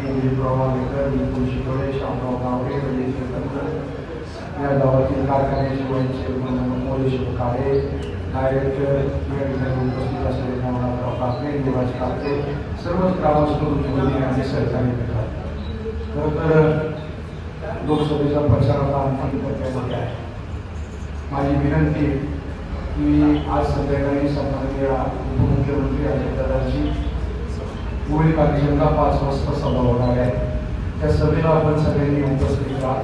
दिलीपराव वालेकर विपुल शितोळे शामराव गावडे रवी श्रीकंठ या गावातील कारखान्याचे वयांचे मोलेश्वर काळे डायरेक्टर या ठिकाणी उपस्थित असलेले नवनाथराव कापडे निवास कापडे सर्वच ग्रामस्थ उद्योगी आणि सहकारी मिळतात खरं तर लोकसभेचा प्रचार आता अंतिम टप्प्यामध्ये आहे माझी विनंती की आज संध्याकाळी सन्माननीय उपमुख्यमंत्री अजितदादांची पुढील कार्यक्रमला पाच वाजता सभा होणार आहे. त्या सभेला आपण सगळ्यांनी उपस्थित राहा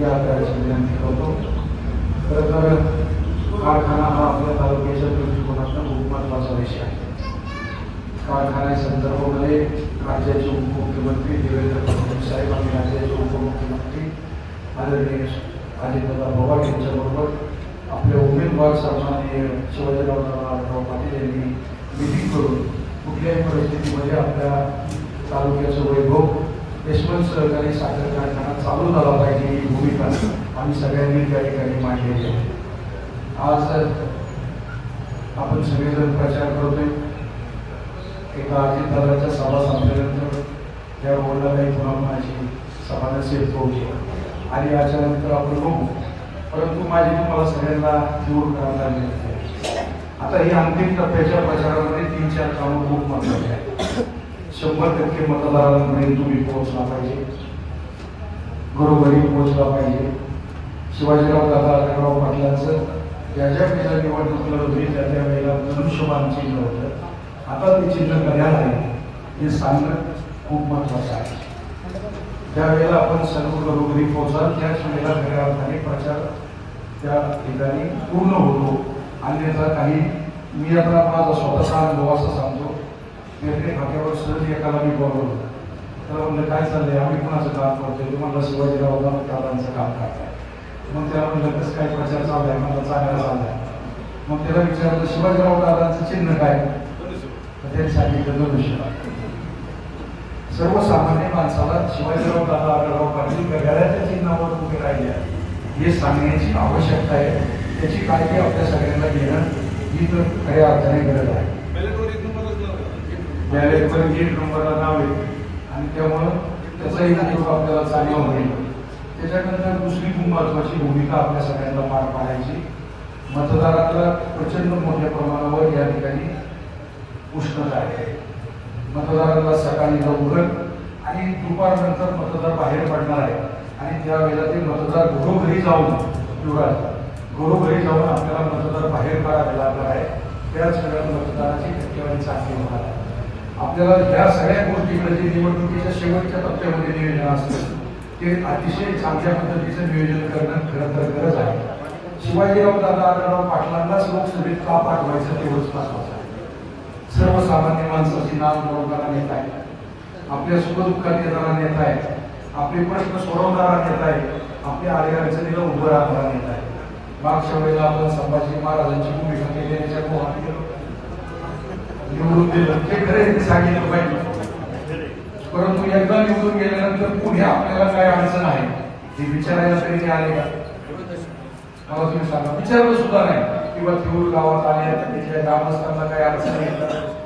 या करायची विनंती करतो. खरं तर कारखाना हा आपल्या तालुक्याच्या दृष्टिकोनातून खूप महत्त्वाचा विषय आहे. कारखान्या संदर्भामध्ये राज्याचे उपमुख्यमंत्री देवेंद्र फडणवीस साहेब आणि राज्याचे उपमुख्यमंत्री आदरणीय अजितदादा पवार यांच्याबरोबर आपले उमेदवार सन्माननीय शिवाजीराव पाटील यांनी मिटिंग करून कुठल्याही परिस्थितीमध्ये आपल्या तालुक्याचं वैभव यशवंत सहकारी साखर कारखाना चालू झाला पाहिजे ही भूमिका आम्ही सगळ्यांनी त्या ठिकाणी मांडलेली आहे. आज आपण सगळेजण प्रचार करतोय. एका अजितदादाच्या सभा संपल्यानंतर त्या बोलला काही पुन्हा माझी सभा नसेल पोहोचली आणि याच्यानंतर आपण बघू. परंतु माझी तुम्हाला सगळ्यांना दूर करायला विनंती आता हे अंतिम टप्प्याच्या प्रचारामध्ये तीन चार कामं खूप महत्त्वाचे आहेत. शंभर टक्के मतदारांपर्यंत तुम्ही पोहोचला पाहिजे. घरोघरी पोहोचला पाहिजे. शिवाजीराव दादा आढळराव पाटलांचं ज्या ज्या वेळेला निवडणूक लढवली त्या त्या वेळेला मनुष्यमान चिन्ह होतं. आता ते चिन्ह कल्याण आहे. हे सांगणं खूप महत्वाचं आहे. त्यावेळेला आपण सर्व घरोघरी पोहोचाल त्याच वेळेला खऱ्या अर्थाने प्रचार त्या ठिकाणी पूर्ण होतो. अन्यथा काही मी आता माझा स्वतःचा अनुभव असं सांगतो. पेरणे खात्यावर सहज एकाला मी बोलवलं. तर म्हणलं काय चाललंय? आम्ही कुणाचं काम करतोय? तुम्हाला शिवाजीराव दादांचं काम करताय. मग त्याला म्हणलं कसं काय प्रचार चाललाय? मला चांगला चाललाय. मग त्याला विचारलं शिवाजीराव दादांचं चिन्ह काय? तर त्यांनी सांगितलं धनुष्य सर्वसामान्य माणसाला शिवाजीराव दादा आढळराव पाटील गगाऱ्याच्या चिन्हावर उभे राहिले हे सांगण्याची आवश्यकता आहे. त्याची काळजी आपल्या सगळ्यांना घेणं ही तर खऱ्या अर्थाने गरज आहे. बॅलेटवर गेट नंबरला नाव आहे आणि त्यामुळं त्याचाही उपयोग आपल्याला चांगला होईल त्याच्यानंतर दुसरी खूप महत्वाची भूमिका आपल्या सगळ्यांना पार पाडायची. मतदाराला प्रचंड मोठ्या प्रमाणावर या ठिकाणी उष्णता आहे. मतदाराला सकाळी लवकर आणि दुपारनंतर मतदार बाहेर पडणार आहे. आणि त्यावेळेला ते मतदार घरोघरी जाऊन निवडायचं घरोघरी जाऊन आपल्याला मतदार बाहेर काढावे लागणार आहे. त्याच सगळ्या मतदाराची टक्केवारी चांगली होणार आहे. आपल्याला ह्या सगळ्या गोष्टीकडे जे निवडणुकीच्या शेवटच्या टप्प्यामध्ये नियोजन असतं ते अतिशय चांगल्या पद्धतीचं नियोजन करणं खरं तर गरज आहे. शिवाजीराव दादा आढळराव पाटलांनाच लोकसभेत का पाठवायचं तेवढंच महत्वाचं आहे. सर्वसामान्य माणसाची नाव बनवणारा नेता आहे. आपल्या सुखदुःखात येणारा नेता आहे. आपले प्रश्न सोडवणारा नेता आहे. आपल्या आडी अडचणीला उभं राहणारा नेता आहे. मागच्या वेळेला आपण संभाजी महाराजांची भूमिका केली याच्या मोहात निवडून दिलं. ते खरं सांगितलं पाहिजे. परंतु एकदा निवडून गेल्यानंतर पुढे आपल्याला काय अडचण आहे हे विचारायला तरी ते आले का? मला तुम्ही सांगा. विचारलं सुद्धा नाही. किंवा तिरूर गावात आले तर ग्रामस्थांना काय अडचण येतात